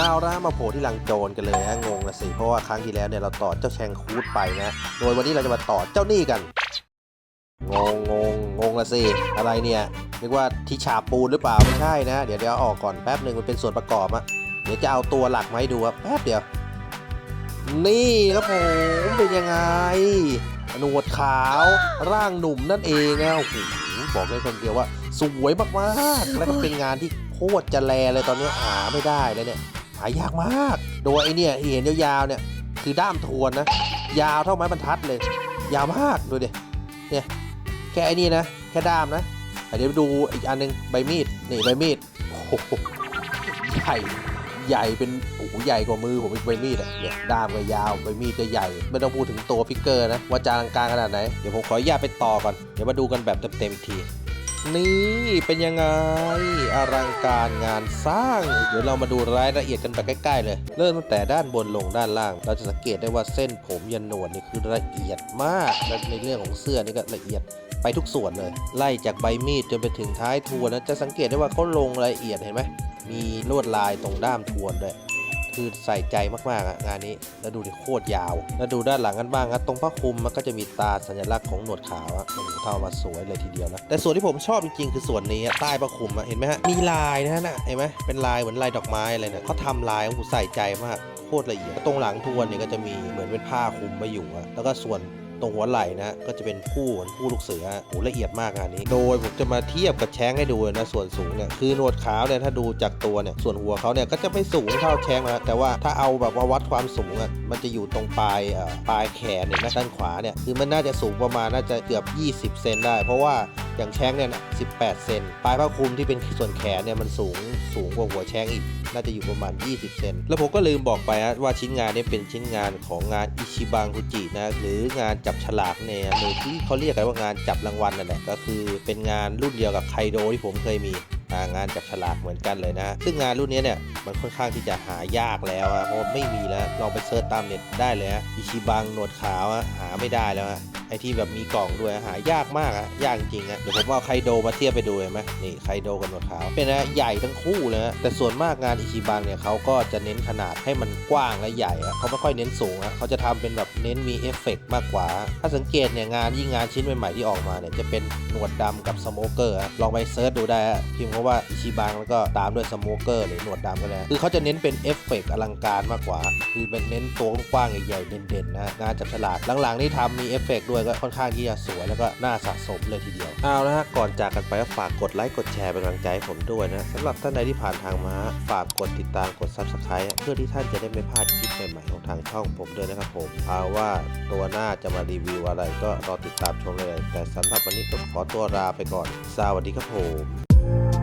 เอาละมาโผล่ที่ลังโจรกันเลยฮะงงละสิ เพราะว่าครั้งที่แล้วเนี่ยเราต่อเจ้าแชงคูดไปนะ โดยวันนี้เราจะมาต่อเจ้านี่กัน งงงงงงละสิ อะไรเนี่ยนึกว่าที่ฉาบปูนหรือเปล่าไม่ใช่นะ เดี๋ยวเดี๋ยวออกก่อนแป๊บหนึ่งมันเป็นส่วนประกอบอะเดี๋ยวจะเอาตัวหลักมาให้ดูครับแป๊บเดียว นี่ครับผมเป็นยังไงหนวดขาวร่างหนุ่มนั่นเองนะโอ้โหบอกเลยคนเดียวว่า สวยมากๆ แล้วก็เป็นงานที่โคตรจะแลเลยตอนนี้หาไม่ได้เลยเนี่ย หายากมาก โดยไอเนี่ยเห็นยาวๆเนี่ยคือด้ามทวนนะ ยาวเท่าไม้บรรทัดเลย ยาวมากดูดิเนี่ยแค่ไอ้นี่นะแค่ด้ามนะเดี๋ยวดูอีกอันหนึงใบมีดนี่ใบมีดโอ้โหใหญ่ใหญ่เป็นโอ้โหใหญ่กว่ามือผมอีกใบมีดอะเนี่ยด้ามก็ยาวใบมีดก็ใหญ่ ไม่ต้องพูดถึงตัวฟิกเกอร์นะว่าจะอลังกาขนาดไหนเดี๋ยวผมขออนุญาตไปต่อก่อนเดี๋ยวมาดูกันแบบเต็มๆอีกที นี่เป็นยังไงอลังการงานสร้าง เดี๋ยวเรามาดูรายละเอียดกันแบบใกล้ๆเลย เริ่มตั้งแต่ด้านบนลงด้านล่าง เราจะสังเกตได้ว่าเส้นผมยันหนวดนี่คือละเอียดมากและในเรื่องของเสื้อนี่ก็ละเอียดไปทุกส่วนเลย ไล่จากใบมีดจนไปถึงท้ายทวนนะจะสังเกตได้ว่าเขาลงรายละเอียดเห็นไหมมีลวดลายตรงด้ามทวนด้วย คือใส่ใจมากๆอะงานนี้ แล้วดูดิโคตรยาว แล้วดูด้านหลังกันบ้างครับตรงผ้าคลุมมันก็จะมีตาสัญลักษณ์ของหนวดขาวอะโอ้โหเท่ามาสวยเลยทีเดียวนะ แต่ส่วนที่ผมชอบจริงๆ คือส่วนนี้ใต้ผ้าคลุมอะเห็นไหมฮะ มีลายนะฮะน่ะเห็นไหมเป็นลายเหมือนลายดอกไม้อะไรเนี่ยเขาทำลายโอ้โหใส่ใจมากโคตรละเอียด ตรงหลังทวนเนี่ยก็จะมีเหมือนเป็นผ้าคลุมมาอยู่อะแล้วก็ส่วน ตรงหัวไหล่นะก็จะเป็นผู้เหมือนผู้ลูกเสือโหละเอียดมากงานนี้ โดยผมจะมาเทียบกับแช้งให้ดูนะส่วนสูงเนี่ยคือหนวดขาวเนี่ยถ้าดูจากตัวเนี่ยส่วนหัวเขาเนี่ยก็จะไม่สูงเท่าแช้งนะแต่ว่าถ้าเอาแบบว่าวัดความสูงอะมันจะอยู่ตรงปลายเอ่อปลายแขนเนี่ยด้านขวาเนี่ยคือมันน่าจะสูงประมาณน่าจะเกือบ 20 เซนได้ เพราะว่า อย่างแช้งเนี่ยนะ18เซนปลายผ้าคลุมที่เป็นส่วนแขนเนี่ยมันสูงสูงกว่าหัวแช้งอีก น่าจะอยู่ประมาณ 20 เซน แล้วผมก็ลืมบอกไปฮะว่าชิ้นงานนี้เป็นชิ้นงานของงานอิชิบังคุจินะ หรืองานจับฉลากเนี่ยหรือที่เขาเรียกกันว่างานจับรางวัลนั่นแหละ ก็คือเป็นงานรุ่นเดียวกับไคโดที่ผมเคยมีงานจับฉลากเหมือนกันเลยนะ ซึ่งงานรุ่นนี้เนี่ยมันค่อนข้างที่จะหายากแล้วอะเพราะไม่มีแล้วลองไปเซิร์ชตามเน็ตได้เลยฮะอิชิบังหนวดขาวหาไม่ได้แล้วฮะ ไอที่แบบมีกล่องด้วยหายากมากอะยากจริงอะเดี๋ยวผมเอาไคโดมาเทียบไปดูเห็นไหมนี่ไคโดกับหนวดขาวเป็นนะใหญ่ทั้งคู่เลยนะแต่ส่วนมากงานอิชิบังเนี่ยเขาก็จะเน้นขนาดให้มันกว้างและใหญ่อะเขาไม่ค่อยเน้นสูงอะเขาจะทำเป็นแบบเน้นมีเอฟเฟกต์มากกว่า ถ้าสังเกตเนี่ยงานยิ่งงานชิ้นใหม่ๆที่ออกมาเนี่ยจะเป็นหนวดดำกับสโมเกอร์อะลองไปเซิร์ชดูได้พิมพ์คำว่าอิชิบังแล้วก็ตามด้วยสโมเกอร์หรือหนวดดำก็ได้คือเขาจะเน้นเป็นเอฟเฟกต์อลังการมากกว่า คือเป็นเน้นตัวกว้างใหญ่ๆเด่นๆนะงานจับฉลากหลังๆนี่ทำมีเอฟเฟกด้วยก็ค่อนข้างที่จะสวยแล้วก็น่าสะสมเลยทีเดียว เอาละฮะก่อนจากกันไปก็ฝากกดไลค์กดแชร์เป็นกำลังใจให้ผมด้วยนะสำหรับท่านใดที่ผ่านทางมาฝากกดติดตามกด Subscribe เพื่อที่ท่านจะได้ไม่พลาดคลิปใหม่ๆของทางช่องผมด้วยนะครับผมเอาว่าตัวหน้าจะมารีวิวอะไรก็รอติดตามชมเลย แต่สำหรับวันนี้ก็ขอตัวลาไปก่อนสวัสดีครับผม